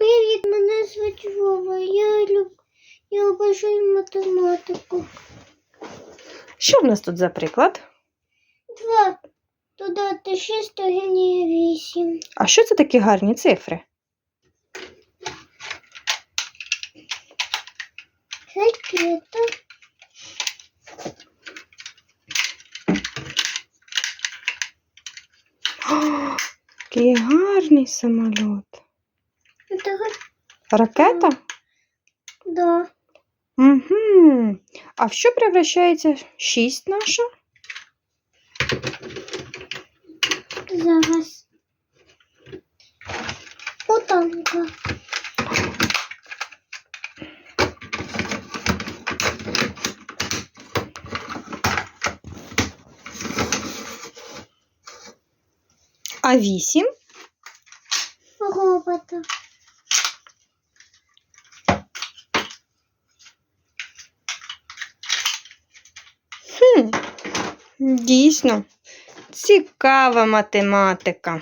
Привіт, мене звуть Вова. Я, люб... я обожаю математику. Що в нас тут за приклад? Два додати шість дорівнює вісім. А що це такі гарні цифри? Ракета. О, який гарний самоліт. Ракета? да. Угу. А в що превращається шість наша? Зараз. У танка. А вісім? Робота. Хм. Дійсно, цікава математика.